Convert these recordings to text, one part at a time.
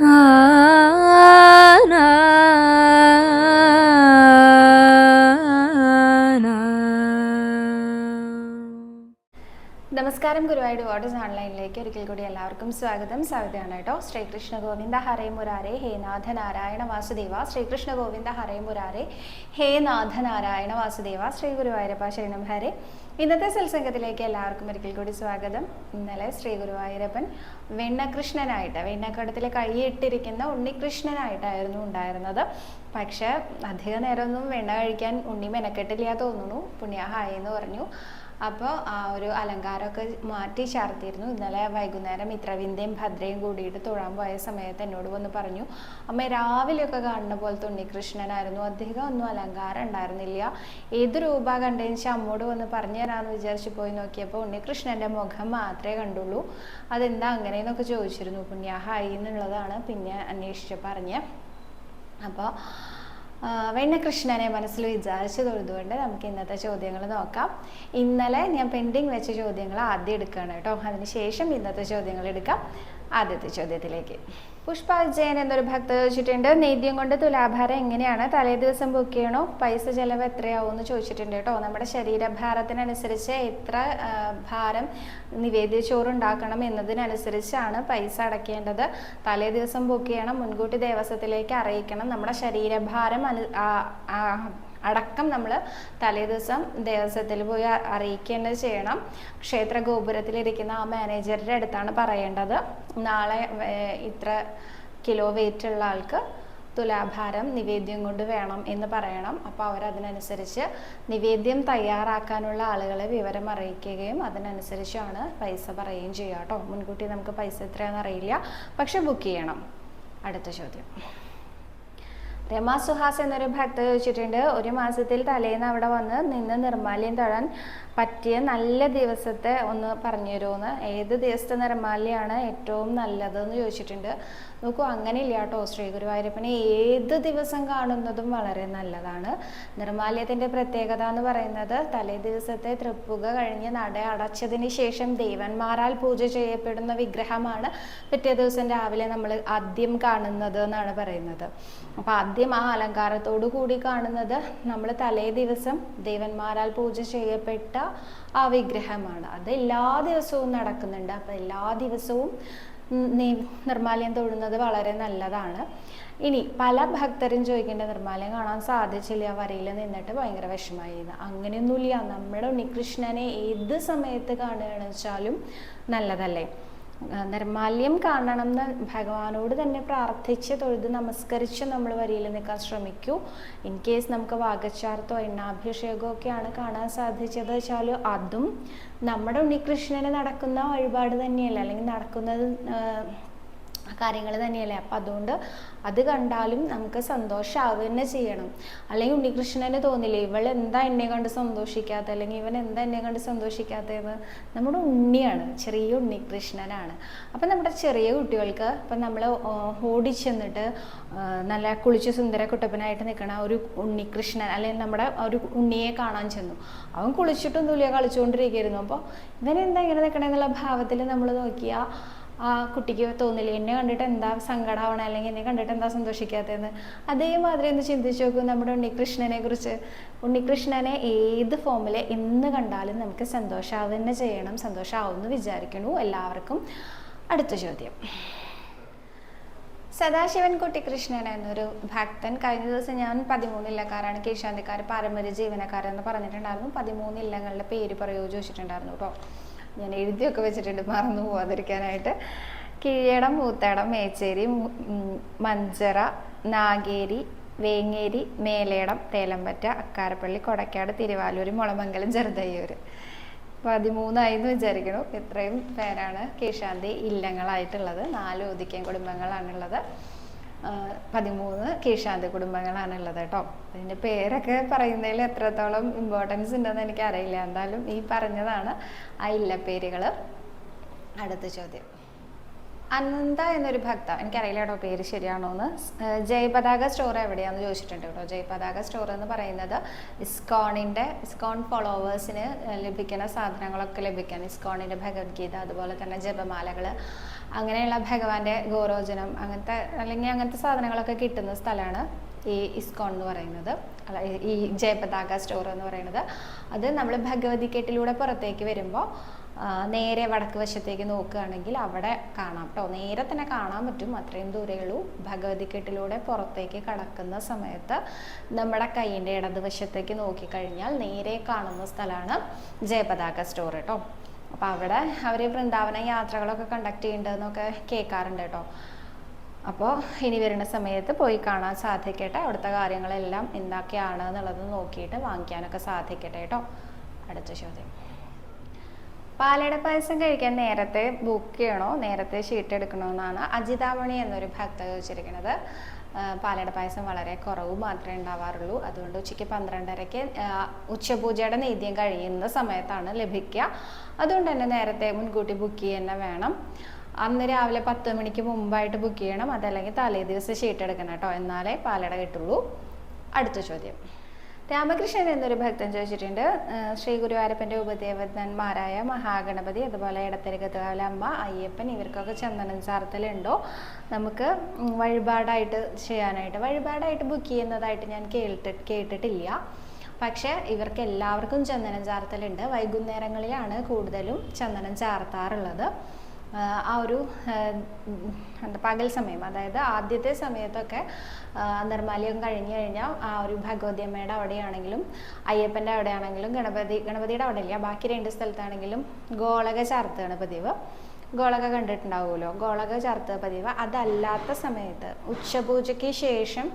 Ah. നമസ്കാരം Guruvayur waters ഓൺലൈനിലേക്ക് ഒരിക്കൽ കൂടി എല്ലാവർക്കും സ്വാഗതം. സ്വാഗതമാണ് കേട്ടോ. ശ്രീകൃഷ്ണ ഗോവിന്ദ ഹരേ മുരാരെ. ഹേ നാഥ നാരായണ വാസുദേവ. ശ്രീകൃഷ്ണ ഗോവിന്ദ ഹരേ മുരാരെ. ഹേ നാഥ നാരായണ വാസുദേവ. ശ്രീ ഗുരുവായൂരപ്പ ശരണം ഹരേ. ഇന്നത്തെ സത്സംഗത്തിലേക്ക് എല്ലാവർക്കും ഒരിക്കൽ കൂടി സ്വാഗതം. ഇന്നലെ ശ്രീ ഗുരുവായൂരപ്പൻ വെണ്ണകൃഷ്ണനായിട്ട് വെണ്ണക്കടത്തിൽ കൈയിട്ടിരിക്കുന്ന ഉണ്ണികൃഷ്ണനായിട്ടായിരുന്നു ഉണ്ടായിരുന്നത്. പക്ഷേ അധിക നേരമൊന്നും വെണ്ണ കഴിക്കാൻ ഉണ്ണി മെനക്കെട്ടില്ല തോന്നുന്നു. പുണ്യാഹായെന്ന് പറഞ്ഞു. അപ്പോൾ ആ ഒരു അലങ്കാരമൊക്കെ മാറ്റി ചേർത്തിരുന്നു ഇന്നലെ വൈകുന്നേരം ഇത്രവിന്ദയും ഭദ്രയും കൂടിയിട്ട് തൊഴാൻ പോയ സമയത്ത് എന്നോട് വന്ന് പറഞ്ഞു അമ്മ രാവിലെയൊക്കെ കാണുന്ന പോലത്തെ ഉണ്ണികൃഷ്ണനായിരുന്നു. അദ്ദേഹം ഒന്നും അലങ്കാരം ഉണ്ടായിരുന്നില്ല. ഏത് രൂപ കണ്ടതിന് വെച്ചാൽ അമ്മോട് വന്ന് പറഞ്ഞു തരാമെന്ന് വിചാരിച്ചു പോയി നോക്കിയപ്പോൾ ഉണ്ണികൃഷ്ണന്റെ മുഖം മാത്രമേ കണ്ടുള്ളൂ. അതെന്താ അങ്ങനെയെന്നൊക്കെ ചോദിച്ചിരുന്നു. എന്നുള്ളതാണ് പിന്നെ അന്വേഷിച്ച് പറഞ്ഞ്. അപ്പോൾ വെണ്ണകൃഷ്ണനെ മനസ്സിൽ വിചാരിച്ചു തൊഴുതുകൊണ്ട് നമുക്ക് ഇന്നത്തെ ചോദ്യങ്ങൾ നോക്കാം. ഇന്നലെ ഞാൻ പെൻഡിങ് വെച്ച ചോദ്യങ്ങൾ ആദ്യം എടുക്കുകയാണ് കേട്ടോ. അതിനുശേഷം ഇന്നത്തെ ചോദ്യങ്ങൾ എടുക്കാം. ആദ്യത്തെ ചോദ്യത്തിലേക്ക്. പുഷ്പ ജയൻ എന്നൊരു ഭക്ത ചോദിച്ചിട്ടുണ്ട് നേദ്യം കൊണ്ട് തുലാഭാരം എങ്ങനെയാണ്? തലേ ദിവസം ബുക്ക് ചെയ്യണോ? പൈസ ചെലവ് എത്രയാവും എന്ന് ചോദിച്ചിട്ടുണ്ട് കേട്ടോ. നമ്മുടെ ശരീരഭാരത്തിനനുസരിച്ച് എത്ര ഭാരം നിവേദ്യ ചോറ് ഉണ്ടാക്കണം എന്നതിനനുസരിച്ചാണ് പൈസ അടയ്ക്കേണ്ടത് തലേ ദിവസം ബുക്ക് ചെയ്യണം മുൻകൂട്ടി ദേവസ്വത്തിലേക്ക് അറിയിക്കണം. നമ്മുടെ ശരീരഭാരം അനു അടക്കം നമ്മൾ തലേദിവസം ദേവസ്വത്തിൽ പോയി അറിയിക്കേണ്ടത് ചെയ്യണം. ക്ഷേത്ര ഗോപുരത്തിലിരിക്കുന്ന ആ മാനേജറുടെ അടുത്താണ് പറയേണ്ടത്. നാളെ ഇത്ര കിലോ വെയിറ്റ് ഉള്ള ആൾക്ക് തുലാഭാരം നിവേദ്യം കൊണ്ട് വേണം എന്ന് പറയണം. അപ്പോൾ അവരതിനനുസരിച്ച് നിവേദ്യം തയ്യാറാക്കാനുള്ള ആളുകളെ വിവരം അറിയിക്കുകയും അതിനനുസരിച്ചാണ് പൈസ പറയുകയും ചെയ്യുക കേട്ടോ മുൻകൂട്ടി നമുക്ക് പൈസ എത്രയാണെന്ന് അറിയില്ല. പക്ഷെ ബുക്ക് ചെയ്യണം. അടുത്ത ചോദ്യം. രമ സുഹാസ് എന്നൊരു ഭക്ത ചോദിച്ചിട്ടുണ്ട്. ഒരു മാസത്തിൽ തലേന്ന് അവിടെ വന്ന് നിന്ന് നിർമ്മാല്യം തൊഴാൻ പറ്റിയ നല്ല ദിവസത്തെ ഒന്ന് പറഞ്ഞു തരുമെന്ന് ഏത് ദിവസത്തെ നിറമാലയാണ് ഏറ്റവും നല്ലതെന്ന് ചോദിച്ചിട്ടുണ്ട്. നോക്കൂ അങ്ങനെയില്ല കേട്ടോ. ശ്രീ ഗുരുവായൂരപ്പനെ ഏത് ദിവസം കാണുന്നതും വളരെ നല്ലതാണ്. നിർമാലയത്തിന്റെ പ്രത്യേകത എന്ന് പറയുന്നത് തലേ ദിവസത്തെ തൃപ്പുക കഴിഞ്ഞ് നട അടച്ചതിന് ശേഷം ദേവന്മാരാൽ പൂജ ചെയ്യപ്പെടുന്ന വിഗ്രഹമാണ് പിറ്റേ ദിവസം രാവിലെ നമ്മൾ ആദ്യം കാണുന്നത് എന്നാണ് പറയുന്നത്. അപ്പോൾ ആദ്യം ആ അലങ്കാരത്തോടു കൂടി കാണുന്നത് നമ്മൾ തലേ ദിവസം ദേവന്മാരാൽ പൂജ ചെയ്യപ്പെട്ട ആ വിഗ്രഹമാണ്. അത് എല്ലാ ദിവസവും നടക്കുന്നുണ്ട്. അപ്പോൾ എല്ലാ ദിവസവും നിർമ്മാല്യം തൊഴുന്നത് വളരെ നല്ലതാണ്. ഇനി പല ഭക്തരും ചോദിക്കേണ്ട നിർമ്മാല്യം കാണാൻ സാധിച്ചില്ല. വരയിൽ നിന്നിട്ട് ഭയങ്കര വിഷമായിരുന്നു അങ്ങനെയൊന്നുമില്ല. നമ്മുടെ ഉണ്ണികൃഷ്ണനെ ഏത് സമയത്ത് കാണുകയാണെന്ന് വെച്ചാലും നല്ലതല്ലേ? നിർമാല്യം കാണണം എന്ന് ഭഗവാനോട് തന്നെ പ്രാർത്ഥിച്ച് തൊഴുത് നമസ്കരിച്ച് നമ്മൾ വരിയിൽ നിൽക്കാൻ ശ്രമിക്കൂ. ഇൻ കേസ് നമുക്ക് വാഗച്ചാർത്തോ എണ്ണാഭിഷേകമോ ഒക്കെയാണ് കാണാൻ സാധിച്ചത് വെച്ചാൽ അതും നമ്മുടെ ഉണ്ണികൃഷ്ണന് നടക്കുന്ന വഴിപാട് തന്നെയല്ല? അല്ലെങ്കിൽ നടക്കുന്നത് കാര്യങ്ങൾ തന്നെയല്ലേ? അപ്പം അതുകൊണ്ട് അത് കണ്ടാലും നമുക്ക് സന്തോഷമാവുക തന്നെ ചെയ്യണം. അല്ലെങ്കിൽ ഉണ്ണികൃഷ്ണന് തോന്നില്ലേ ഇവൾ എന്താ എന്നെ കണ്ട് സന്തോഷിക്കാത്ത? അല്ലെങ്കിൽ ഇവൻ എന്താ എന്നെ കണ്ട് സന്തോഷിക്കാത്തതെന്ന് നമ്മുടെ ഉണ്ണിയാണ് ചെറിയ ഉണ്ണികൃഷ്ണനാണ്. അപ്പം നമ്മുടെ ചെറിയ കുട്ടികൾക്ക് ഇപ്പം നമ്മൾ ഓടിച്ചെന്നിട്ട് നല്ല കുളിച്ച് സുന്ദര കുട്ടപ്പനായിട്ട് നിൽക്കണ ഒരു ഉണ്ണികൃഷ്ണൻ അല്ലെങ്കിൽ നമ്മുടെ ഒരു ഉണ്ണിയെ കാണാൻ ചെന്നു. അവൻ കുളിച്ചിട്ടൊന്നുമില്ല കളിച്ചുകൊണ്ടിരിക്കുകയായിരുന്നു അപ്പോൾ ഇവൻ എന്താ ഇങ്ങനെ നിൽക്കണമെന്നുള്ള ഭാവത്തിൽ നമ്മൾ നോക്കിയാൽ ആ കുട്ടിക്ക് തോന്നില്ല എന്നെ കണ്ടിട്ട് എന്താ സങ്കടമാവണം അല്ലെങ്കിൽ എന്നെ കണ്ടിട്ട് എന്താ സന്തോഷിക്കാത്തതെന്ന്? അതേമാതിരി ഒന്ന് ചിന്തിച്ച് നോക്കൂ നമ്മുടെ ഉണ്ണികൃഷ്ണനെ കുറിച്ച്. ഉണ്ണികൃഷ്ണനെ ഏത് ഫോമിൽ എന്ന് കണ്ടാലും നമുക്ക് സന്തോഷമാവുക തന്നെ ചെയ്യണം സന്തോഷമാവുമെന്ന് വിചാരിക്കണു എല്ലാവർക്കും അടുത്ത ചോദ്യം. സദാശിവൻ കുട്ടികൃഷ്ണൻ എന്നൊരു ഭക്തൻ കഴിഞ്ഞ ദിവസം ഞാൻ പതിമൂന്ന് ഇല്ലക്കാരാണ് കേശാന്തിക്കാർ പാരമ്പര്യ ജീവനക്കാരെന്ന് പറഞ്ഞിട്ടുണ്ടായിരുന്നു. പതിമൂന്ന് ഇല്ലങ്ങളുടെ പേര് പറയുമോ ചോദിച്ചിട്ടുണ്ടായിരുന്നു കേട്ടോ ഞാൻ എഴുതിയൊക്കെ വെച്ചിട്ടുണ്ട് മറന്നു പോവാതിരിക്കാനായിട്ട്. കീഴടം മൂത്തടം മേച്ചേരി മഞ്ചറ നാഗേരി വേങ്ങേരി മേലേടം തേലമ്പറ്റ അക്കാരപ്പള്ളി കൊടക്കാട് തിരുവാലൂർ മുളമംഗലം ചെറുതയ്യൂർ പതിമൂന്നായി എന്ന് വിചാരിക്കണു. ഇത്രയും പേരാണ് കീഴ്ശാന്തി ഇല്ലങ്ങളായിട്ടുള്ളത്. നാല് ഒതുക്കിയ കുടുംബങ്ങളാണുള്ളത്. പതിമൂന്ന് കീഴ്ശാന്തി കുടുംബങ്ങളാണുള്ളത് കേട്ടോ. അതിന്റെ പേരൊക്കെ പറയുന്നതിൽ എത്രത്തോളം ഇമ്പോർട്ടൻസ് ഉണ്ടെന്ന് എനിക്ക് അറിയില്ല എന്തായാലും ഈ പറഞ്ഞതാണ് ആ ഇല്ലപ്പേരുകൾ അടുത്ത ചോദ്യം. അനന്ത എന്നൊരു ഭക്ത എനിക്കറിയില്ല കേട്ടോ പേര് ശരിയാണോ എന്ന് ജയപതാക സ്റ്റോർ എവിടെയാണെന്ന് ചോദിച്ചിട്ടുണ്ട് കേട്ടോ. ജയപതാക സ്റ്റോർ എന്ന് പറയുന്നത് ഇസ്കോണിന്റെ ഇസ്കോൺ ഫോളോവേഴ്സിന് ലഭിക്കുന്ന സാധനങ്ങളൊക്കെ ലഭിക്കാൻ ഇസ്കോണിന്റെ ഭഗവത്ഗീത അതുപോലെ തന്നെ ജപമാലകൾ അങ്ങനെയുള്ള ഭഗവാന്റെ ഗോരോചനം അങ്ങനത്തെ അല്ലെങ്കിൽ അങ്ങനത്തെ സാധനങ്ങളൊക്കെ കിട്ടുന്ന സ്ഥലമാണ് ഈ ഇസ്കോൺ എന്ന് പറയുന്നത്. അല്ല ഈ- ജയപതാക സ്റ്റോർ എന്ന് പറയുന്നത്. അത് നമ്മൾ ഭഗവതി കെട്ടിലൂടെ പുറത്തേക്ക് വരുമ്പോൾ നേരെ വടക്ക് വശത്തേക്ക് നോക്കുകയാണെങ്കിൽ അവിടെ കാണാം കേട്ടോ നേരെ തന്നെ കാണാൻ പറ്റും. അത്രയും ദൂരേ ഉള്ളൂ. ഭഗവതിക്കെട്ടിലൂടെ പുറത്തേക്ക് കടക്കുന്ന സമയത്ത് നമ്മുടെ കൈയിന്റെ ഇടതുവശത്തേക്ക് നോക്കിക്കഴിഞ്ഞാൽ നേരെ കാണുന്ന സ്ഥലമാണ് ജയപതാക സ്റ്റോർ കേട്ടോ അപ്പോൾ അവിടെ അവർ വൃന്ദാവന യാത്രകളൊക്കെ കണ്ടക്ട് ചെയ്യുന്നുണ്ടെന്നൊക്കെ കേൾക്കാറുണ്ട് കേട്ടോ അപ്പോൾ ഇനി വരുന്ന സമയത്ത് പോയി കാണാൻ സാധിക്കട്ടെ. അവിടുത്തെ കാര്യങ്ങളെല്ലാം എന്തൊക്കെയാണ് എന്നുള്ളത് നോക്കിയിട്ട് വാങ്ങിക്കാനൊക്കെ സാധിക്കട്ടെ കേട്ടോ അടുത്ത ചോദ്യം. പാലട പായസം കഴിക്കാൻ നേരത്തെ ബുക്ക് ചെയ്യണോ? നേരത്തെ ഷീറ്റ് എടുക്കണോ എന്നാണ് അജിതാമണി എന്നൊരു ഭക്ത ചോദിച്ചിരിക്കുന്നത്. പാലട പായസം വളരെ കുറവ് മാത്രമേ ഉണ്ടാവാറുള്ളൂ. അതുകൊണ്ട് ഉച്ചയ്ക്ക് പന്ത്രണ്ടരയ്ക്ക് ഉച്ചപൂജയുടെ നീതിയും കഴിയുന്ന സമയത്താണ് ലഭിക്കുക. അതുകൊണ്ട് തന്നെ നേരത്തെ മുൻകൂട്ടി ബുക്ക് ചെയ്യുന്നത് വേണം. അന്ന് രാവിലെ പത്ത് മണിക്ക് മുമ്പായിട്ട് ബുക്ക് ചെയ്യണം. അതല്ലെങ്കിൽ തലേ ദിവസം ഷീറ്റ് എടുക്കണം കേട്ടോ. എന്നാലേ പാലട കിട്ടുള്ളൂ. അടുത്ത ചോദ്യം. രാമകൃഷ്ണൻ എന്നൊരു ഭക്തൻ ചോദിച്ചിട്ടുണ്ട്. ശ്രീ ഗുരുവായൂരപ്പന്റെ ഉപദേവതന്മാരായ മഹാഗണപതി അതുപോലെ ഇടത്തരകത്തുകാവിലെ അമ്മ അയ്യപ്പൻ ഇവർക്കൊക്കെ ചന്ദനം ചാർത്തലുണ്ടോ? നമുക്ക് വഴിപാടായിട്ട് ചെയ്യാനായിട്ട് വഴിപാടായിട്ട് ബുക്ക് ചെയ്യുന്നതായിട്ട് ഞാൻ കേട്ട് കേട്ടിട്ടില്ല. പക്ഷേ ഇവർക്ക് എല്ലാവർക്കും ചന്ദനം ചാർത്തലുണ്ട്. വൈകുന്നേരങ്ങളിലാണ് കൂടുതലും ചന്ദനം ചാർത്താറുള്ളത്. ആ ഒരു പകൽ സമയം അതായത് ആദ്യത്തെ സമയത്തൊക്കെ ആഹ് നിർമ്മാല്യം കഴിഞ്ഞു കഴിഞ്ഞാൽ ആ ഒരു ഭഗവതി അമ്മയുടെ അവിടെയാണെങ്കിലും അയ്യപ്പന്റെ അവിടെയാണെങ്കിലും ഗണപതി ഗണപതിയുടെ അവിടെ ഇല്ല ബാക്കി രണ്ട് സ്ഥലത്താണെങ്കിലും ഗോളക ചാർത്തുകയാണ് പതിവ്. ഗോളക കണ്ടിട്ടുണ്ടാവുമല്ലോ ഗോളക ചാർത്തുക പതിവ്. അതല്ലാത്ത സമയത്ത് ഉച്ചപൂജയ്ക്ക് ശേഷം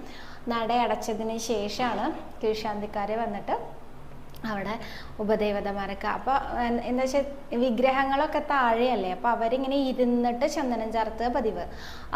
നട അടച്ചതിന് ശേഷമാണ് കീഴ്ശാന്തിക്കാരെ വന്നിട്ട് അവിടെ ഉപദേവതമാരൊക്കെ. അപ്പോൾ എന്താ വെച്ചാൽ വിഗ്രഹങ്ങളൊക്കെ താഴെയല്ലേ? അപ്പോൾ അവരിങ്ങനെ ഇരുന്നിട്ട് ചന്ദനം ചാർത്തുക പതിവ്.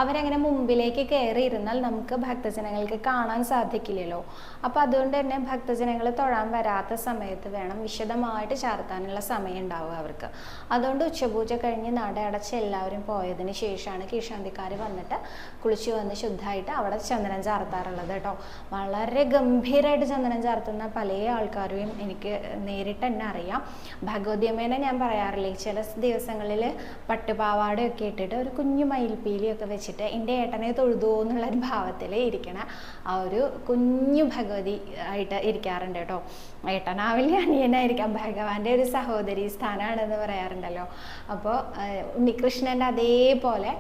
അവരങ്ങനെ മുമ്പിലേക്ക് കയറി ഇരുന്നാൽ നമുക്ക് ഭക്തജനങ്ങൾക്ക് കാണാൻ സാധിക്കില്ലല്ലോ. അപ്പോൾ അതുകൊണ്ട് തന്നെ ഭക്തജനങ്ങൾ തൊഴാൻ വരാത്ത സമയത്ത് വേണം വിശദമായിട്ട് ചാർത്താനുള്ള സമയം ഉണ്ടാവുക അവർക്ക്. അതുകൊണ്ട് ഉച്ചപൂജ കഴിഞ്ഞ് നട അടച്ച് എല്ലാവരും പോയതിന് ശേഷമാണ് കീഷാന്തിക്കാർ വന്നിട്ട് കുളിച്ചു വന്ന് ശുദ്ധമായിട്ട് അവിടെ ചന്ദനം ചാർത്താറുള്ളത് കേട്ടോ. വളരെ ഗംഭീരമായിട്ട് ചന്ദനം ചാർത്തുന്ന പല ആൾക്കാരെയും എനിക്ക് നേരിട്ട് തന്നെ അറിയാം. ഭഗവതിയമ്മേനെ ഞാൻ പറയാറില്ലേ ചില ദിവസങ്ങളിൽ പട്ടുപാവാടയൊക്കെ ഇട്ടിട്ട് ഒരു കുഞ്ഞു മയിൽപ്പീലിയൊക്കെ വെച്ചിട്ട് എന്റെ ഏട്ടനെ തൊഴുതോ എന്നുള്ളൊരു ഭാവത്തിൽ ഇരിക്കണ ആ ഒരു കുഞ്ഞു ഭഗവതി ആയിട്ട് ഇരിക്കാറുണ്ട് കേട്ടോ. ഏട്ടനാവില്ല അനിയനായിരിക്കാം ഭഗവാന്റെ ഒരു സഹോദരി സ്ഥാനമാണെന്ന് പറയാറുണ്ടല്ലോ. അപ്പോൾ ഉണ്ണികൃഷ്ണന്റെ അതേപോലെ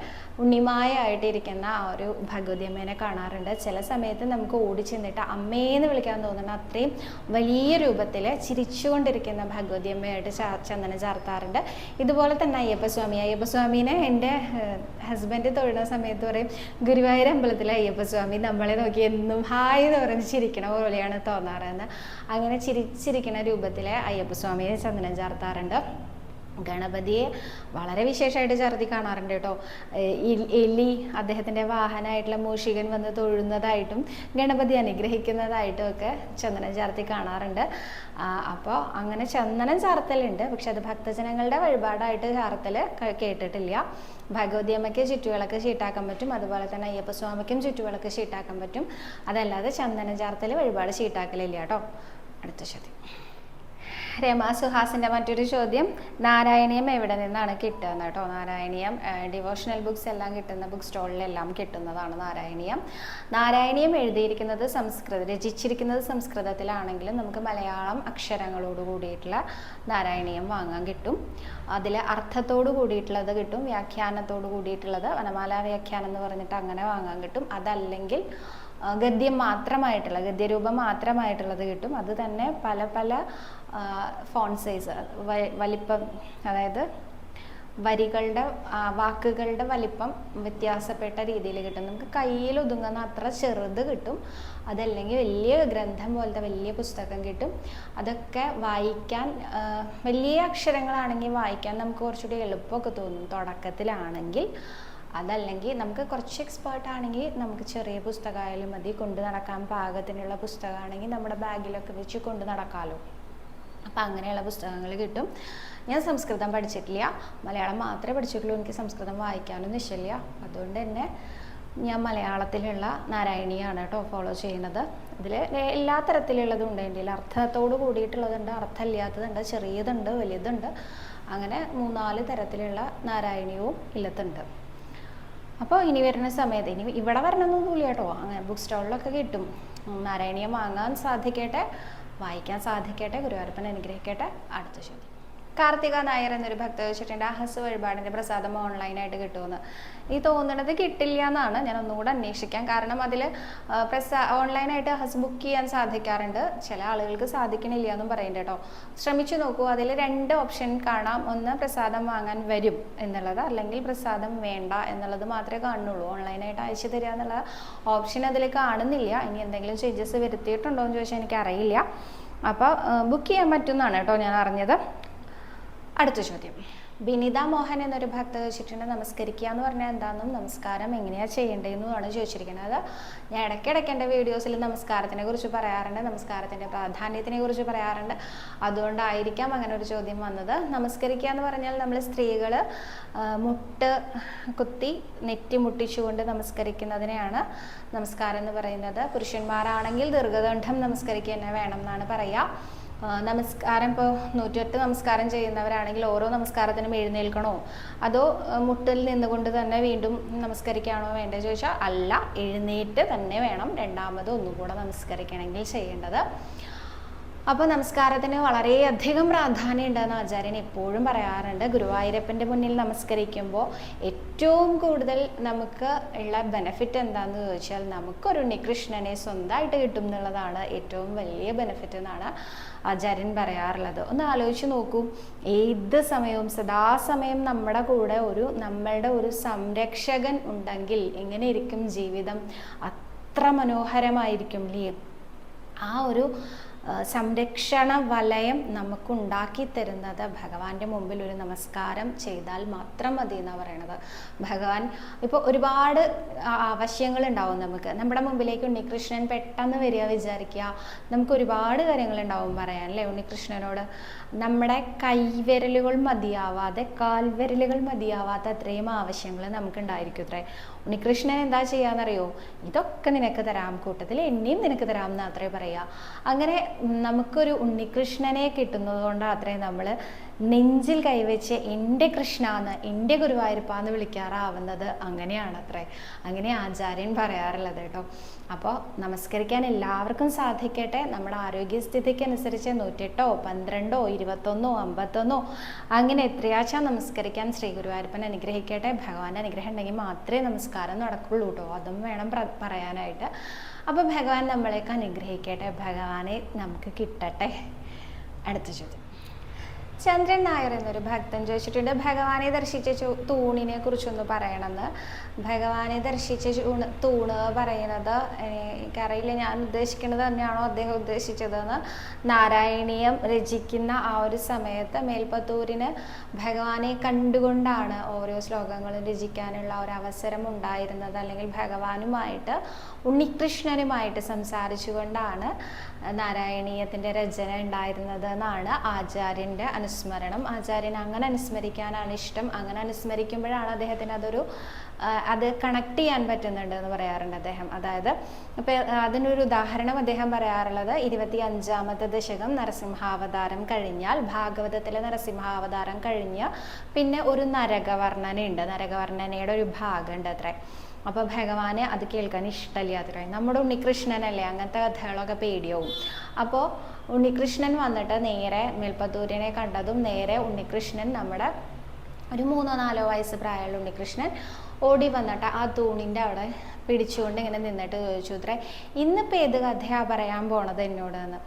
ഉണ്ണിമായായിട്ട് ഇരിക്കുന്ന ആ ഒരു ഭഗവതി അമ്മേനെ കാണാറുണ്ട്. ചില സമയത്ത് നമുക്ക് ഓടി ചെന്നിട്ട് അമ്മേന്ന് വിളിക്കാൻ തോന്നുന്ന അത്രയും വലിയ രൂപത്തിൽ ചിരിച്ചുകൊണ്ടിരിക്കുന്ന ഭഗവതി അമ്മയായിട്ട് ചാ- ചന്ദനം ചാർത്താറുണ്ട്. ഇതുപോലെ തന്നെ അയ്യപ്പസ്വാമി. അയ്യപ്പസ്വാമീനെ എന്റെ ഹസ്ബൻഡ് തൊഴുന്ന സമയത്ത് പറയും ഗുരുവായൂർ അമ്പലത്തിലെ അയ്യപ്പസ്വാമി നമ്മളെ നോക്കി എന്നും ഹായ് എന്ന് പറഞ്ഞ് ചിരിക്കണ പോലെയാണ് തോന്നാറെന്ന് അങ്ങനെ ചിരിച്ചിരിക്കുന്ന രൂപത്തിലെ അയ്യപ്പസ്വാമിയെ ചന്ദനം ചാർത്താറുണ്ട്. ഗണപതിയെ വളരെ വിശേഷമായിട്ട് ചാർത്തി കാണാറുണ്ട് കേട്ടോ. എലി അദ്ദേഹത്തിന്റെ വാഹനമായിട്ടുള്ള മൂഷികൻ വന്ന് തൊഴുന്നതായിട്ടും ഗണപതി അനുഗ്രഹിക്കുന്നതായിട്ടും ഒക്കെ ചന്ദനം ചാർത്തി കാണാറുണ്ട്. അപ്പോൾ അങ്ങനെ ചന്ദനം ചാർത്തലുണ്ട്. പക്ഷെ അത് ഭക്തജനങ്ങളുടെ വഴിപാടായിട്ട് ചാർത്തൽ കേട്ടിട്ടില്ല. ഭഗവതി അമ്മയ്ക്ക് ചുറ്റുവിളക്ക് ചീട്ടാക്കാൻ പറ്റും. അതുപോലെ തന്നെ അയ്യപ്പസ്വാമിക്കും ചുറ്റുവിളക്ക് ചീട്ടാക്കാൻ പറ്റും. അതല്ലാതെ ചന്ദനം ചാർത്തൽ വഴിപാട് ചീട്ടാക്കലില്ല കേട്ടോ. അടുത്ത ചോദ്യം. രമ സുഹാസിന്റെ മറ്റൊരു ചോദ്യം നാരായണീയം എവിടെ നിന്നാണ് കിട്ടുന്നത് കേട്ടോ. നാരായണീയം ഡിവോഷണൽ ബുക്സ് എല്ലാം കിട്ടുന്ന ബുക്ക് സ്റ്റോളിലെല്ലാം കിട്ടുന്നതാണ് നാരായണീയം. നാരായണീയം എഴുതിയിരിക്കുന്നത് സംസ്കൃതം രചിച്ചിരിക്കുന്നത് സംസ്കൃതത്തിലാണെങ്കിലും നമുക്ക് മലയാളം അക്ഷരങ്ങളോട് കൂടിയിട്ടുള്ള നാരായണീയം വാങ്ങാൻ കിട്ടും. അതിൽ അർത്ഥത്തോട് കൂടിയിട്ടുള്ളത് കിട്ടും വ്യാഖ്യാനത്തോട് കൂടിയിട്ടുള്ളത് വനമാല വ്യാഖ്യാനം എന്ന് പറഞ്ഞിട്ട് അങ്ങനെ വാങ്ങാൻ കിട്ടും. അതല്ലെങ്കിൽ ഗദ്യം മാത്രമായിട്ടുള്ള ഗദ്യരൂപം മാത്രമായിട്ടുള്ളത് കിട്ടും. അത് തന്നെ പല പല ഫോൺ സൈസ് വലിപ്പം അതായത് വരികളുടെ വാക്കുകളുടെ വലിപ്പം വ്യത്യാസപ്പെട്ട രീതിയിൽ കിട്ടും. നമുക്ക് കയ്യിൽ ഒതുങ്ങുന്ന അത്ര ചെറുത് കിട്ടും. അതല്ലെങ്കിൽ വലിയ ഗ്രന്ഥം പോലത്തെ വലിയ പുസ്തകം കിട്ടും. അതൊക്കെ വായിക്കാൻ വലിയ അക്ഷരങ്ങളാണെങ്കിൽ വായിക്കാൻ നമുക്ക് കുറച്ചുകൂടി എളുപ്പമൊക്കെ തോന്നും. തുടക്കത്തിലാണെങ്കിൽ. അതല്ലെങ്കിൽ നമുക്ക് കുറച്ച് എക്സ്പേർട്ട് ആണെങ്കിൽ നമുക്ക് ചെറിയ പുസ്തകമായാലും മതി. കൊണ്ട് നടക്കാൻ പാകത്തിനുള്ള പുസ്തകമാണെങ്കിൽ നമ്മുടെ ബാഗിലൊക്കെ വെച്ച് കൊണ്ട് നടക്കാമല്ലോ അപ്പം അങ്ങനെയുള്ള പുസ്തകങ്ങൾ കിട്ടും. ഞാൻ സംസ്കൃതം പഠിച്ചിട്ടില്ല. മലയാളം മാത്രമേ പഠിച്ചിട്ടുള്ളൂ. എനിക്ക് സംസ്കൃതം വായിക്കാനും നിശ്ചയില്ല. അതുകൊണ്ട് തന്നെ ഞാൻ മലയാളത്തിലുള്ള നാരായണിയാണ് കേട്ടോ ഫോളോ ചെയ്യുന്നത്. ഇതിൽ എല്ലാ തരത്തിലുള്ളതും ഉണ്ട്. എന്റെ അർത്ഥത്തോട് കൂടിയിട്ടുള്ളതുണ്ട് അർത്ഥമില്ലാത്തതുണ്ട് ചെറിയതുണ്ട് വലിയതുണ്ട് അങ്ങനെ മൂന്നാൽ തരത്തിലുള്ള നാരായണീയവും ഇല്ലത്തുണ്ട്. അപ്പോൾ ഇനി വരുന്ന സമയത്ത് ഇനി ഇവിടെ വരണമെന്നൊന്നുമില്ല കേട്ടോ. അങ്ങനെ ബുക്ക് സ്റ്റോളിലൊക്കെ കിട്ടും. നാരായണീയം വാങ്ങാൻ സാധിക്കട്ടെ. വായിക്കാൻ സാധിക്കട്ടെ ഗുരുവായൂരപ്പൻ അനുഗ്രഹിക്കട്ടെ. അടുത്ത ചോദ്യം കാർത്തിക നായർ എന്നൊരു ഭക്ത ചോദിച്ചിട്ടുണ്ട് അഹസ് വഴിപാടിന്റെ പ്രസാദം ഓൺലൈനായിട്ട് കിട്ടുമെന്ന്. ഈ തോന്നുന്നത് കിട്ടില്ല എന്നാണ് ഞാൻ ഒന്നുകൂടെ അന്വേഷിക്കാം. കാരണം അതിൽ പ്രസാ ഓൺലൈനായിട്ട് അഹസ് ബുക്ക് ചെയ്യാൻ സാധിക്കാറുണ്ട്. ചില ആളുകൾക്ക് സാധിക്കണില്ല എന്നും പറയുന്നുണ്ട് കേട്ടോ. ശ്രമിച്ചു നോക്കൂ. അതിൽ രണ്ട് ഓപ്ഷൻ കാണാം. ഒന്ന് പ്രസാദം വാങ്ങാൻ വരും എന്നുള്ളത് അല്ലെങ്കിൽ പ്രസാദം വേണ്ട എന്നുള്ളത് മാത്രമേ കാണുന്നുള്ളൂ. ഓൺലൈനായിട്ട് അയച്ചു തരിക എന്നുള്ള ഓപ്ഷൻ അതിൽ കാണുന്നില്ല. ഇനി എന്തെങ്കിലും ചേഞ്ചസ് വരുത്തിയിട്ടുണ്ടോ എന്ന് ചോദിച്ചാൽ എനിക്കറിയില്ല. അപ്പോൾ ബുക്ക് ചെയ്യാൻ പറ്റുമെന്നാണ് കേട്ടോ ഞാൻ അറിഞ്ഞത്. അടുത്ത ചോദ്യം. വിനിത മോഹൻ എന്നൊരു ഭക്ത ചോദിച്ചിട്ടുണ്ട് നമസ്കരിക്കുക എന്ന് പറഞ്ഞാൽ എന്താണെന്നും നമസ്കാരം എങ്ങനെയാണ് ചെയ്യേണ്ടതെന്നുമാണ് ചോദിച്ചിരിക്കുന്നത്. ഞാൻ ഇടയ്ക്കിടയ്ക്ക് എന്റെ വീഡിയോസിൽ നമസ്കാരത്തിനെ കുറിച്ച് പറയാറുണ്ട് നമസ്കാരത്തിന്റെ പ്രാധാന്യത്തിനെ കുറിച്ച് പറയാറുണ്ട്. അതുകൊണ്ടായിരിക്കാം അങ്ങനെ ഒരു ചോദ്യം വന്നത്. നമസ്കരിക്കുക എന്ന് പറഞ്ഞാൽ നമ്മൾ സ്ത്രീകൾ മുട്ട് കുത്തി നെറ്റി മുട്ടിച്ചുകൊണ്ട് നമസ്കരിക്കുന്നതിനെയാണ് നമസ്കാരം എന്ന് പറയുന്നത്. പുരുഷന്മാരാണെങ്കിൽ ദീർഘദണ്ഡം നമസ്കരിക്കുക തന്നെ വേണം എന്നാണ് പറയുക. നമസ്കാരം ഇപ്പോൾ നൂറ്റിയെട്ട് നമസ്കാരം ചെയ്യുന്നവരാണെങ്കിൽ ഓരോ നമസ്കാരത്തിനും എഴുന്നേൽക്കണോ? അതോ മുട്ടിൽ നിന്നുകൊണ്ട് തന്നെ വീണ്ടും നമസ്കരിക്കുകയാണോ വേണ്ടത് ചോദിച്ചാൽ അല്ല എഴുന്നേറ്റ് തന്നെ വേണം രണ്ടാമത് ഒന്നുകൂടെ നമസ്കരിക്കണമെങ്കിൽ ചെയ്യേണ്ടത്. അപ്പോൾ നമസ്കാരത്തിന് വളരെയധികം പ്രാധാന്യം ഉണ്ടെന്ന് ആചാര്യൻ എപ്പോഴും പറയാറുണ്ട്. ഗുരുവായൂരപ്പന്റെ മുന്നിൽ നമസ്കരിക്കുമ്പോൾ ഏറ്റവും കൂടുതൽ നമുക്ക് ഉള്ള ബെനഫിറ്റ് എന്താണെന്ന് ചോദിച്ചാൽ നമുക്കൊരു ഉണ്ണികൃഷ്ണനെ സ്വന്തമായിട്ട് കിട്ടും എന്നുള്ളതാണ് ഏറ്റവും വലിയ ബെനഫിറ്റ് എന്നാണ് ആചാര്യൻ പറയാറുള്ളത്. ഒന്ന് ആലോചിച്ച് നോക്കൂ. ഏത് സമയവും സദാസമയം നമ്മുടെ കൂടെ ഒരു നമ്മളുടെ ഒരു സംരക്ഷകൻ ഉണ്ടെങ്കിൽ എങ്ങനെ ഇരിക്കും ജീവിതം? അത്ര മനോഹരമായിരിക്കും ആ ഒരു സംരക്ഷണ വലയം നമുക്ക് ഉണ്ടാക്കി തരുന്നത് ഭഗവാന്റെ മുമ്പിൽ ഒരു നമസ്കാരം ചെയ്താൽ മാത്രം മതി എന്നാണ് പറയണത്. ഭഗവാൻ ഇപ്പോൾ ഒരുപാട് ആവശ്യങ്ങൾ ഉണ്ടാവും നമുക്ക്. നമ്മുടെ മുമ്പിലേക്ക് ഉണ്ണികൃഷ്ണൻ പെട്ടെന്ന് വരിക വിചാരിക്കുക. നമുക്ക് ഒരുപാട് കാര്യങ്ങൾ ഉണ്ടാവും പറയാൻ അല്ലേ ഉണ്ണികൃഷ്ണനോട്? നമ്മുടെ കൈവിരലുകൾ മതിയാവാതെ കാൽവിരലുകൾ മതിയാവാത്ത അത്രയും ആവശ്യങ്ങൾ നമുക്കുണ്ടായിരിക്കും അത്രേ. ഉണ്ണികൃഷ്ണൻ എന്താ ചെയ്യാന്നറിയോ? ഇതൊക്കെ നിനക്ക് തരാം കൂട്ടത്തിൽ എന്നെയും നിനക്ക് തരാം എന്ന് അത്രേ പറയുക അങ്ങനെ നമുക്കൊരു ഉണ്ണികൃഷ്ണനെ കിട്ടുന്നത് കൊണ്ട് അത്രേ നമ്മൾ നെഞ്ചിൽ കൈവച്ച് എന്റെ കൃഷ്ണ എന്ന് എന്റെ ഗുരുവായൂരപ്പ എന്ന് വിളിക്കാറാവുന്നത് അങ്ങനെയാണ് അത്രേ. അങ്ങനെ ആചാര്യൻ പറയാറുള്ളത് കേട്ടോ. അപ്പോൾ നമസ്കരിക്കാൻ എല്ലാവർക്കും സാധിക്കട്ടെ. നമ്മുടെ ആരോഗ്യസ്ഥിതിക്കനുസരിച്ച് നൂറ്റെട്ടോ പന്ത്രണ്ടോ ഇരുപത്തൊന്നോ അമ്പത്തൊന്നോ അങ്ങനെ എത്രയാച്ചാ നമസ്കരിക്കാൻ ശ്രീ ഗുരുവായൂരപ്പൻ അനുഗ്രഹിക്കട്ടെ. ഭഗവാന്റെ അനുഗ്രഹം ഉണ്ടെങ്കിൽ മാത്രമേ നമസ്കാരം നടക്കുള്ളൂ കേട്ടോ. അതും വേണം പറയാനായിട്ട്. അപ്പോൾ ഭഗവാൻ നമ്മളെയൊക്കെ അനുഗ്രഹിക്കട്ടെ. ഭഗവാനെ നമുക്ക് കിട്ടട്ടെ. അടുത്ത ചോദ്യം. ചന്ദ്രൻ നായർ എന്നൊരു ഭക്തൻ ചോദിച്ചിട്ടുണ്ട്. ഭഗവാനെ ദർശിച്ച തൂണിനെ കുറിച്ചൊന്ന് പറയണമെന്ന്. ഭഗവാനെ ദർശിച്ച ചൂണ് തൂണ് പറയുന്നത് ഏഹ്, എനിക്കറിയില്ല. ഞാൻ ഉദ്ദേശിക്കുന്നത് തന്നെയാണോ അദ്ദേഹം ഉദ്ദേശിച്ചതെന്ന്. നാരായണീയം രചിക്കുന്ന ആ ഒരു സമയത്ത് മേൽപ്പത്തൂരിന് ഭഗവാനെ കണ്ടുകൊണ്ടാണ് ഓരോ ശ്ലോകങ്ങളും രചിക്കാനുള്ള ഒരു അവസരം ഉണ്ടായിരുന്നത്. അല്ലെങ്കിൽ ഭഗവാനുമായിട്ട് ഉണ്ണികൃഷ്ണനുമായിട്ട് സംസാരിച്ചുകൊണ്ടാണ് നാരായണീയത്തിന്റെ രചന ഉണ്ടായിരുന്നത് എന്നാണ് ആചാര്യന്റെ അനുസ്മരണം. ആചാര്യൻ അങ്ങനെ അനുസ്മരിക്കാനാണ് ഇഷ്ടം. അങ്ങനെ അനുസ്മരിക്കുമ്പോഴാണ് അദ്ദേഹത്തിന് അതൊരു അത് കണക്ട് ചെയ്യാൻ പറ്റുന്നുണ്ട് എന്ന് പറയാറുണ്ട് അദ്ദേഹം. അതായത് ഇപ്പം അതിനൊരു ഉദാഹരണം അദ്ദേഹം പറയാറുള്ളത് ഇരുപത്തി അഞ്ചാമത്തെ ദശകം നരസിംഹാവതാരം കഴിഞ്ഞാൽ ഭാഗവതത്തിലെ നരസിംഹാവതാരം കഴിഞ്ഞ് പിന്നെ ഒരു നരകവർണനയുണ്ട്. നരകവർണനയുടെ ഒരു ഭാഗമുണ്ട് അത്രേ. അപ്പോൾ ഭഗവാന് അത് കേൾക്കാൻ ഇഷ്ടമില്ല അത്രേ നമ്മുടെ ഉണ്ണികൃഷ്ണനല്ലേ അങ്ങനത്തെ കഥകളൊക്കെ പേടിയാവും. അപ്പോൾ ഉണ്ണികൃഷ്ണൻ വന്നിട്ട് നേരെ മേൽപ്പത്തൂരിനെ കണ്ടതും നേരെ ഉണ്ണികൃഷ്ണൻ നമ്മുടെ ഒരു മൂന്നോ നാലോ വയസ്സ് പ്രായമുള്ള ഉണ്ണികൃഷ്ണൻ ഓടി വന്നിട്ട് ആ തൂണിന്റെ അവിടെ പിടിച്ചുകൊണ്ട് ഇങ്ങനെ നിന്നിട്ട് ചോദിച്ചു അത്രേ ഇന്നിപ്പോൾ ഏത് കഥയാണ് പറയാൻ പോണത് എന്നോട് എന്ന്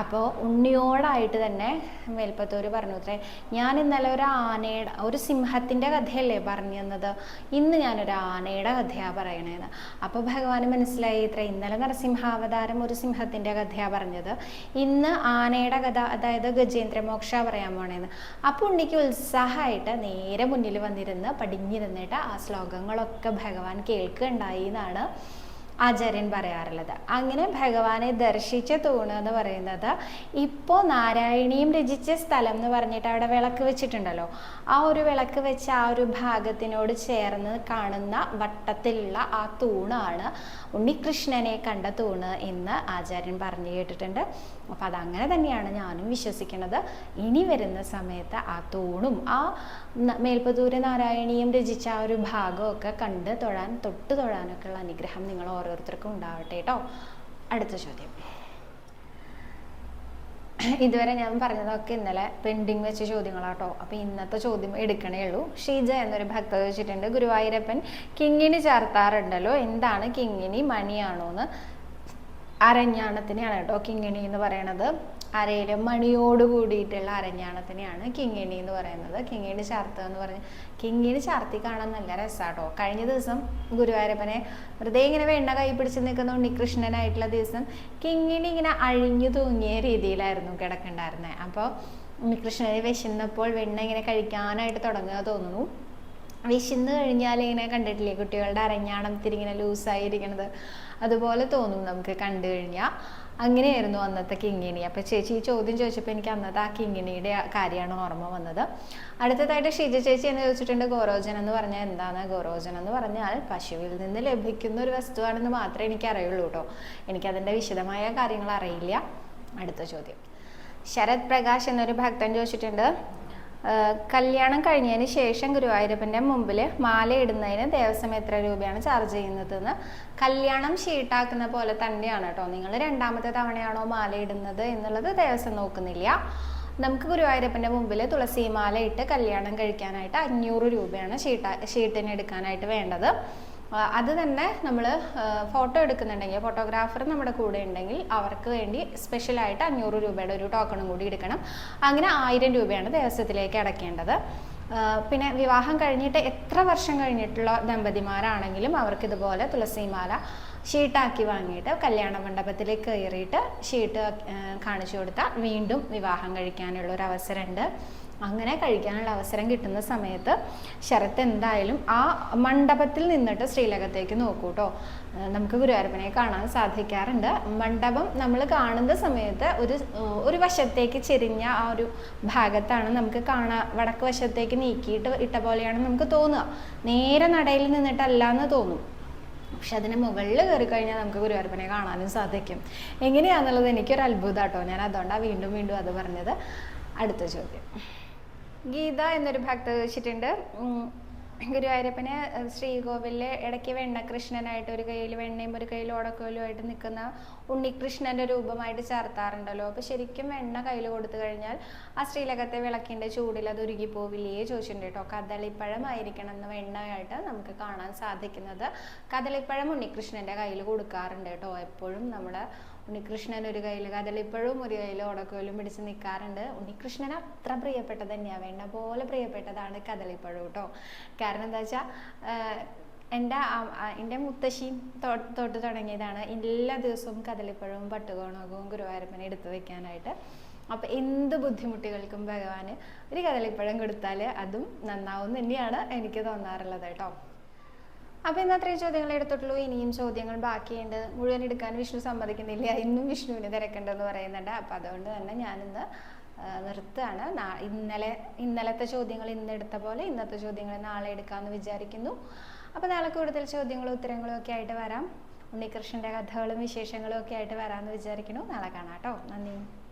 അപ്പോൾ ഉണ്ണിയോടായിട്ട് തന്നെ മേൽപ്പത്തൂർ പറഞ്ഞു അത്രേ ഞാൻ ഇന്നലെ ഒരു ആനയുടെ ഒരു സിംഹത്തിന്റെ കഥയല്ലേ പറഞ്ഞു തന്നത് ഇന്ന് ഞാനൊരു ആനയുടെ കഥയാണ് പറയണേന്ന്. അപ്പോൾ ഭഗവാന് മനസ്സിലായി ഇത്ര ഇന്നലെ നരസിംഹാവതാരം ഒരു സിംഹത്തിന്റെ കഥയാണ് പറഞ്ഞത്. ഇന്ന് ആനയുടെ കഥ അതായത് ഗജേന്ദ്രമോക്ഷ പറയാൻ പോണേന്ന്. അപ്പോൾ ഉണ്ണിക്ക് ഉത്സാഹമായിട്ട് നേരെ മുന്നിൽ വന്നിരുന്ന് പടിഞ്ഞിരുന്നിട്ട് ആ ശ്ലോകങ്ങളൊക്കെ ഭഗവാൻ കേൾക്കുകയുണ്ടായി എന്നാണ് ആചാര്യൻ പറയാറുള്ളത്. അങ്ങനെ ഭഗവാനെ ദർശിച്ച തൂണ് എന്ന് പറയുന്നത് ഇപ്പോൾ നാരായണീയം രചിച്ച സ്ഥലം എന്ന് പറഞ്ഞിട്ട് അവിടെ വിളക്ക് വെച്ചിട്ടുണ്ടല്ലോ. ആ ഒരു വിളക്ക് വെച്ച ആ ഒരു ഭാഗത്തിനോട് ചേർന്ന് കാണുന്ന വട്ടത്തിലുള്ള ആ തൂണാണ് ഉണ്ണികൃഷ്ണനെ കണ്ട തൂണ് എന്ന് ആചാര്യൻ പറഞ്ഞു കേട്ടിട്ടുണ്ട്. അപ്പോൾ അതങ്ങനെ തന്നെയാണ് ഞാനും വിശ്വസിക്കുന്നത്. ഇനി വരുന്ന സമയത്ത് ആ തൂണും ആ മേൽപ്പത്തൂര് നാരായണീയം രചിച്ച ആ ഒരു ഭാഗമൊക്കെ കണ്ട് തൊഴാൻ തൊട്ട് തൊഴാനൊക്കെ ഉള്ള അനുഗ്രഹം നിങ്ങൾ ഓരോരുത്തർക്കും ഉണ്ടാവട്ടെ കേട്ടോ അടുത്ത ചോദ്യം. ഇതുവരെ ഞാൻ പറഞ്ഞതൊക്കെ ഇന്നലെ പെൻഡിങ് വെച്ച ചോദ്യങ്ങളാട്ടോ അപ്പോൾ ഇന്നത്തെ ചോദ്യം എടുക്കണേ ഉള്ളൂ. ഷീജ എന്നൊരു ഭക്ത ചോദിച്ചിട്ടുണ്ട് ഗുരുവായൂരപ്പൻ കിങ്ങിണി ചേർത്താറുണ്ടല്ലോ എന്താണ് കിങ്ങിണി മണിയാണോ എന്ന് അരഞ്ഞാണത്തിനെയാണ് കേട്ടോ കിങ്ങിണി എന്ന് പറയണത്. അരയിലെ മണിയോട് കൂടിയിട്ടുള്ള അരഞ്ഞാണത്തിനെയാണ് കിങ്ങിണി എന്ന് പറയുന്നത്. കിങ്ങിണി ചാർത്തുക എന്ന് പറഞ്ഞ് കിങ്ങിണി ചാർത്തി കാണാൻ നല്ല രസാട്ടോ. കഴിഞ്ഞ ദിവസം ഗുരുവായൂരപ്പനെ വെറുതെ ഇങ്ങനെ വെണ്ണ കൈ പിടിച്ച് നിൽക്കുന്ന ഉണ്ണികൃഷ്ണനായിട്ടുള്ള ദിവസം കിങ്ങിണി ഇങ്ങനെ അഴിഞ്ഞു തൂങ്ങിയ രീതിയിലായിരുന്നു കിടക്കണ്ടായിരുന്നത് അപ്പോൾ ഉണ്ണികൃഷ്ണനെ വിശന്നപ്പോൾ വെണ്ണ ഇങ്ങനെ കഴിക്കാനായിട്ട് തുടങ്ങുക തോന്നുന്നു. വിശന്ന് കഴിഞ്ഞാൽ ഇങ്ങനെ കണ്ടിട്ടില്ലേ കുട്ടികളുടെ അരഞ്ഞാണം ഇങ്ങനെ ലൂസായിരിക്കണത് അതുപോലെ തോന്നും നമുക്ക് കണ്ടു കഴിഞ്ഞാൽ അങ്ങനെയായിരുന്നു അന്നത്തെ കിങ്ങിണി. അപ്പോൾ ചേച്ചി ഈ ചോദ്യം ചോദിച്ചപ്പോൾ എനിക്ക് അന്നത്തെ ആ കിങ്ങിണിയുടെ കാര്യമാണ് ഓർമ്മ വന്നത്. അടുത്തതായിട്ട് ഷിജ ചേച്ചി എന്ന് ചോദിച്ചിട്ടുണ്ട് ഗോരോജൻ എന്ന് പറഞ്ഞാൽ എന്താണ്? ഗോരോജൻ എന്ന് പറഞ്ഞാൽ പശുവിൽ നിന്ന് ലഭിക്കുന്ന ഒരു വസ്തുവാണെന്ന് മാത്രമേ എനിക്ക് അറിയുള്ളൂ കേട്ടോ എനിക്കതിന്റെ വിശദമായ കാര്യങ്ങൾ അറിയില്ല. അടുത്ത ചോദ്യം. ശരത് പ്രകാശ് എന്നൊരു ഭക്തൻ ചോദിച്ചിട്ടുണ്ട് കല്യാണം കഴിഞ്ഞതിന് ശേഷം ഗുരുവായൂരപ്പന്റെ മുമ്പിൽ മാല ഇടുന്നതിന് ദേവസ്വം എത്ര രൂപയാണ് ചാർജ് ചെയ്യുന്നതെന്ന് കല്യാണം ഷീട്ടാക്കുന്ന പോലെ തന്നെയാണ് കേട്ടോ. നിങ്ങൾ രണ്ടാമത്തെ തവണയാണോ മാല ഇടുന്നത് എന്നുള്ളത് ദേവസ്വം നോക്കുന്നില്ല. നമുക്ക് ഗുരുവായൂരപ്പന്റെ മുമ്പിൽ തുളസി മാല ഇട്ട് കല്യാണം കഴിക്കാനായിട്ട് അഞ്ഞൂറ് രൂപയാണ് ഷീട്ട ഷീട്ടിന് എടുക്കാനായിട്ട് വേണ്ടത്. അത് തന്നെ നമ്മൾ ഫോട്ടോ എടുക്കുന്നുണ്ടെങ്കിൽ ഫോട്ടോഗ്രാഫർ നമ്മുടെ കൂടെ ഉണ്ടെങ്കിൽ അവർക്ക് വേണ്ടി സ്പെഷ്യലായിട്ട് അഞ്ഞൂറ് രൂപയുടെ ഒരു ടോക്കണും കൂടി എടുക്കണം. അങ്ങനെ ആയിരം രൂപയാണ് ദേവസ്വത്തിലേക്ക് അടയ്ക്കേണ്ടത്. പിന്നെ വിവാഹം കഴിഞ്ഞിട്ട് എത്ര വർഷം കഴിഞ്ഞിട്ടുള്ള ദമ്പതിമാരാണെങ്കിലും അവർക്ക് ഇതുപോലെ തുളസിമാല ഷീട്ടാക്കി വാങ്ങിയിട്ട് കല്യാണ മണ്ഡപത്തിലേക്ക് കയറിയിട്ട് ഷീട്ട് കാണിച്ചു കൊടുത്താൽ വീണ്ടും വിവാഹം കഴിക്കാനുള്ള ഒരു അവസരമുണ്ട്. അങ്ങനെ കഴിക്കാനുള്ള അവസരം കിട്ടുന്ന സമയത്ത് ശരത്ത് എന്തായാലും ആ മണ്ഡപത്തിൽ നിന്നിട്ട് ശ്രീലകത്തേക്ക് നോക്കൂ കേട്ടോ നമുക്ക് ഗുരുവായൂരപ്പനെ കാണാൻ സാധിക്കാറുണ്ട്. മണ്ഡപം നമ്മൾ കാണുന്ന സമയത്ത് ഒരു ഒരു വശത്തേക്ക് ചെരിഞ്ഞ ആ ഒരു ഭാഗത്താണ് നമുക്ക് കാണാ വടക്ക് വശത്തേക്ക് നീക്കിയിട്ട് ഇട്ട പോലെയാണ് നമുക്ക് തോന്നുക. നേരെ നടയിൽ നിന്നിട്ടല്ല എന്ന് തോന്നും. പക്ഷെ അതിന് മുകളിൽ കയറി കഴിഞ്ഞാൽ നമുക്ക് ഗുരുവായൂരപ്പനെ കാണാനും സാധിക്കും. എങ്ങനെയാണെന്നുള്ളത് എനിക്കൊരു അത്ഭുതം കേട്ടോ ഞാൻ അതുകൊണ്ടാണ് വീണ്ടും വീണ്ടും അത് പറഞ്ഞത്. അടുത്ത ചോദ്യം. ഗീത എന്നൊരു ഭക്ത ചോദിച്ചിട്ടുണ്ട് ഗുരുവായൂരപ്പന് ശ്രീകോവിലിലെ ഇടയ്ക്ക് വെണ്ണകൃഷ്ണനായിട്ട് ഒരു കയ്യിൽ വെണ്ണയും ഒരു കയ്യിൽ ഓടക്കോലും ആയിട്ട് നിൽക്കുന്ന ഉണ്ണികൃഷ്ണന്റെ രൂപമായിട്ട് ചേർത്താറുണ്ടല്ലോ. അപ്പോൾ ശരിക്കും വെണ്ണ കയ്യിൽ കൊടുത്തു കഴിഞ്ഞാൽ ആ ശ്രീലകത്തെ വിളക്കിന്റെ ചൂടിൽ അത് ഉരുകി പോവില്ലേ ചോദിച്ചിട്ടുണ്ട് കേട്ടോ. കദളിപ്പഴമായിരിക്കണം എന്ന് വെണ്ണയായിട്ട് നമുക്ക് കാണാൻ സാധിക്കുന്നത് കദളിപ്പഴം ഉണ്ണികൃഷ്ണന്റെ കയ്യിൽ കൊടുക്കാറുണ്ട് കേട്ടോ. എപ്പോഴും നമ്മുടെ ഉണ്ണികൃഷ്ണൻ ഒരു കയ്യിൽ ഇപ്പോഴും ഒരു കയ്യിൽ ഓടക്കോലും പിടിച്ച് നിൽക്കാറുണ്ട് ഉണ്ണികൃഷ്ണൻ അത്ര പ്രിയപ്പെട്ടത് തന്നെയാണ് വേണ്ട പോലെ പ്രിയപ്പെട്ടതാണ് കദളിപ്പഴം കേട്ടോ. കാരണം എന്താ വെച്ചാൽ എന്റെ എന്റെ മുത്തശ്ശി തൊട്ട് തുടങ്ങിയതാണ് എല്ലാ ദിവസവും കദളിപ്പഴവും പട്ടുകോണകവും ഗുരുവായൂരപ്പനെ എടുത്തു വെക്കാനായിട്ട്. അപ്പം എന്ത് ബുദ്ധിമുട്ടുകൾക്കും ഭഗവാന് ഒരു കദളിപ്പഴം കൊടുത്താൽ അതും നന്നാവും തന്നെയാണ് എനിക്ക് തോന്നാറുള്ളത് കേട്ടോ. അപ്പൊ ഇന്ന് അത്രയും ചോദ്യങ്ങൾ എടുത്തിട്ടുള്ളൂ. ഇനിയും ചോദ്യങ്ങൾ ബാക്കിയുണ്ട്. മുഴുവൻ എടുക്കാൻ വിഷ്ണു സമ്മതിക്കുന്നില്ല. ഇന്നും വിഷ്ണുവിന് തിരക്കണ്ടെന്ന് പറയുന്നുണ്ട്. അപ്പൊ അതുകൊണ്ട് തന്നെ ഞാനിന്ന് ഇന്ന് നിർത്തുകയാണ്. ഇന്നലെ ഇന്നലത്തെ ചോദ്യങ്ങൾ ഇന്ന് എടുത്ത പോലെ ഇന്നത്തെ ചോദ്യങ്ങൾ നാളെ എടുക്കാമെന്ന് വിചാരിക്കുന്നു. അപ്പോൾ നാളെ കൂടുതൽ ചോദ്യങ്ങളും ഉത്തരങ്ങളും ഒക്കെ ആയിട്ട് വരാം. ഉണ്ണികൃഷ്ണന്റെ കഥകളും വിശേഷങ്ങളും ഒക്കെ ആയിട്ട് വരാമെന്ന് വിചാരിക്കുന്നു. നാളെ കാണാം കേട്ടോ. നന്ദി.